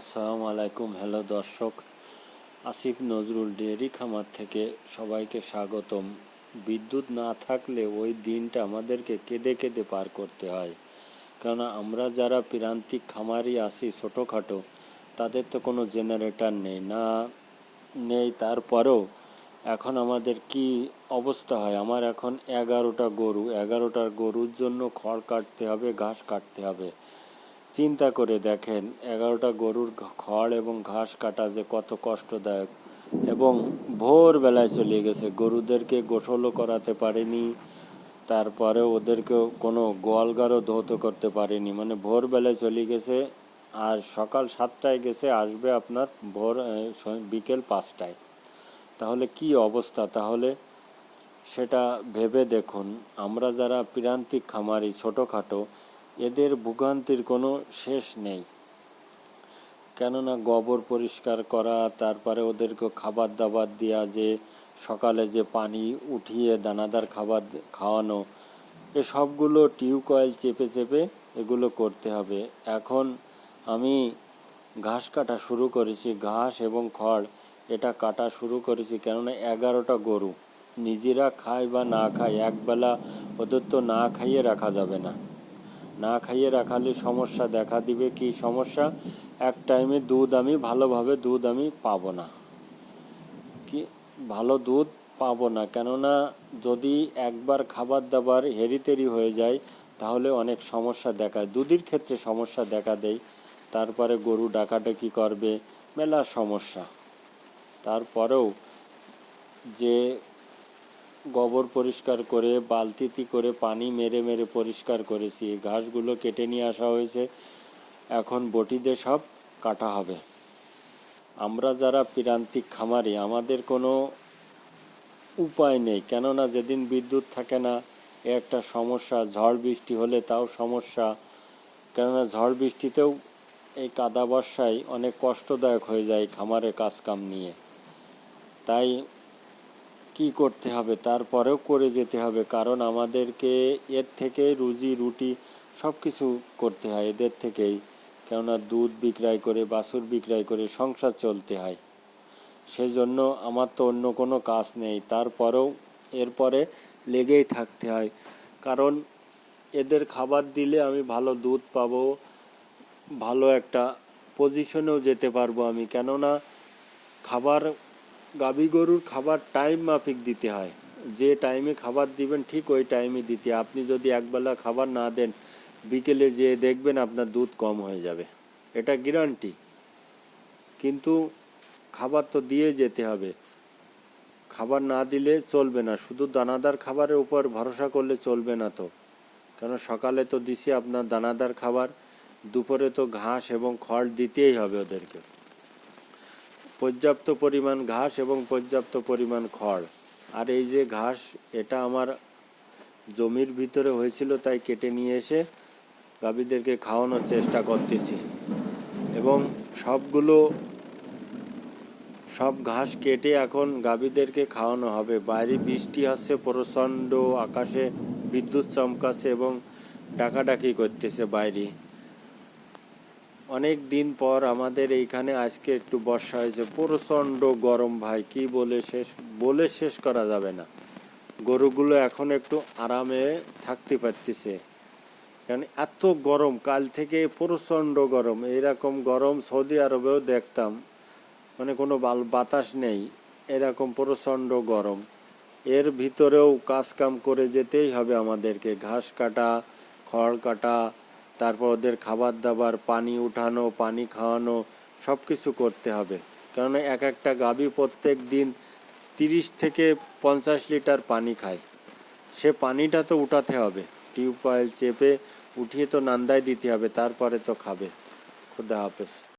আসসালামু আলাইকুম। হ্যালো দর্শক, আসিফ নজরুল ডেয়ারি খামার থেকে সবাইকে স্বাগতম। বিদ্যুৎ না থাকলে ওই দিনটা আমাদেরকে কেঁদে কেঁদে পার করতে হয়। কেননা আমরা যারা প্রান্তিক খামারি আছি ছোটোখাটো, তাদের তো কোনো জেনারেটর নেই, না নেই, তারপরেও এখন আমাদের কি অবস্থা হয়? আমার এখন এগারোটা গরু, এগারোটার গরুর জন্য খড় কাটতে হবে, ঘাস কাটতে হবে। চিন্তা করে দেখেন, এগারোটা গরুর খড় এবং ঘাস কাটা যে কত কষ্টদায়ক। এবং ভোরবেলায় চলে গেছে, গরুদেরকে গোসলও করাতে পারেনি তারপরে ওদেরকে কোনো গোয়ালগারও ধৌত করতে পারেনি। মানে ভোরবেলায় চলে গেছে, আর সকাল সাতটায় গেছে, আসবে আপনার ভোর বিকেল পাঁচটায়। তাহলে কি অবস্থা? তাহলে সেটা ভেবে দেখুন, আমরা যারা প্রান্তিক খামারি, ছোটোখাটো এদের ভোগান্তির কোনো শেষ নেই। কেননা গোবর পরিষ্কার করা, তারপরে ওদেরকে খাবার দাবার দেওয়া যে সকালে যে পানি উঠিয়ে দানাদার খাবার খাওয়ানো, এ সবগুলো টিউবওয়েল চেপে চেপে এগুলো করতে হবে। এখন আমি ঘাস কাটা শুরু করেছি, ঘাস এবং খড়, এটা কাটা শুরু করেছি কেননা এগারোটা গরু। নিজেরা খায় বা না খায়, একবেলা ওদের তো না খাইয়ে রাখা যাবে না। না খাইয়ে রাখালে সমস্যা দেখা দিবে কি সমস্যা? এক টাইমে দুধ আমি ভালোভাবে দুধ আমি পাবো না। কি? ভালো দুধ পাবো না। কেননা যদি একবার খাবার দাবার হেরিতেরি হয়ে যায়, তাহলে অনেক সমস্যা দেখায় দুধের ক্ষেত্রে সমস্যা দেখা দেয়। তারপরে গরু ডাকাডাকি করবে, মেলা সমস্যা। তারপরেও যে গোবর পরিষ্কার করে, বালতিতে করে পানি মেরে মেরে পরিষ্কার করেছি। ঘাসগুলো কেটে নিয়ে আসা হয়েছে। এখন বটিতে সব কাটা হবে। আমরা যারা প্রান্তিক খামারি, আমাদের কোনো উপায় নেই। কেননা যেদিন বিদ্যুৎ থাকে না, এ একটা সমস্যা। ঝড় বৃষ্টি হলে তাও সমস্যা। কেননা ঝড় বৃষ্টিতেও এই কাদা বর্ষায় অনেক কষ্টদায়ক হয়ে যায় খামারে কাজকাম নিয়ে। তাই কি করতে হবে? তারপরেও করে যেতে হবে। কারণ আমাদেরকে এর থেকে রুজি, রুটি সব কিছু করতে হয় এদের থেকেই। কেননা দুধ বিক্রয় করে, বাছুর বিক্রয় করে সংসার চলতে হয়। সেজন্য আমার তো অন্য কোনো কাজ নেই। তারপরেও এরপরে লেগেই থাকতে হয়। কারণ এদের খাবার দিলে আমি ভালো দুধ পাবো, ভালো একটা পজিশনেও যেতে পারব আমি। কেননা খাবার গাভী গরুর খাবার টাইম মাফিক দিতে হয়। যে টাইমে খাবার দিবেন, ঠিক ওই টাইমে দিতে আপনি যদি একবেলা খাবার না দেন, বিকেলে যে দেখবেন আপনার দুধ কম হয়ে যাবে। এটা গ্যারান্টি কিন্তু খাবার তো দিয়ে যেতে হবে। খাবার না দিলে চলবে না। শুধু দানাদার খাবারের উপর ভরসা করলে চলবে না তো। কেন সকালে তো দিছি আপনার দানাদার খাবার, দুপুরে তো ঘাস এবং খড় দিতেই হবে ওদেরকে। পর্যাপ্ত পরিমাণ ঘাস এবং পর্যাপ্ত পরিমাণ খড়। আর এই যে ঘাস, এটা আমার জমির ভিতরে হয়েছিল, তাই কেটে নিয়ে এসে গাভীদেরকে খাওয়ানোর চেষ্টা করতেছি। এবং সবগুলো, সব ঘাস কেটে এখন গাভীদেরকে খাওয়ানো হবে। বাইরে বৃষ্টি আসছে, প্রচণ্ড আকাশে বিদ্যুৎ চমকাচ্ছে এবং ডাকাডাকি করতেছে বাইরে। অনেক দিন পর আমাদের এইখানে আজকে একটু বর্ষা হয়েছে। প্রচণ্ড গরম ভাই, কি বলে শেষ বলে শেষ করা যাবে না। গরুগুলো এখন একটু আরামে থাকতে পারতেছে। কারণ এত গরম, কাল থেকে প্রচণ্ড গরম। এরকম গরম সৌদি আরবেও দেখতাম মানে কোনো বাল- বাতাস নেই, এরকম প্রচণ্ড গরম। এর ভিতরেও কাজ কাম করে যেতেই হবে আমাদেরকে। ঘাস কাটা, খড় কাটা তারপর ওদের খাবার দাবার, পানি উঠানো, পানি খাওয়ানো সব কিছু করতে হবে। কারণ এক একটা গাভী প্রত্যেক দিন তিরিশ থেকে পঞ্চাশ লিটার পানি খায়। সে পানিটা তো উঠাতে হবে। টিউবওয়েল চেপে উঠিয়ে তো নান্দায় দিতে হবে, তারপরে তো খাবে। খুদা হাফেজ।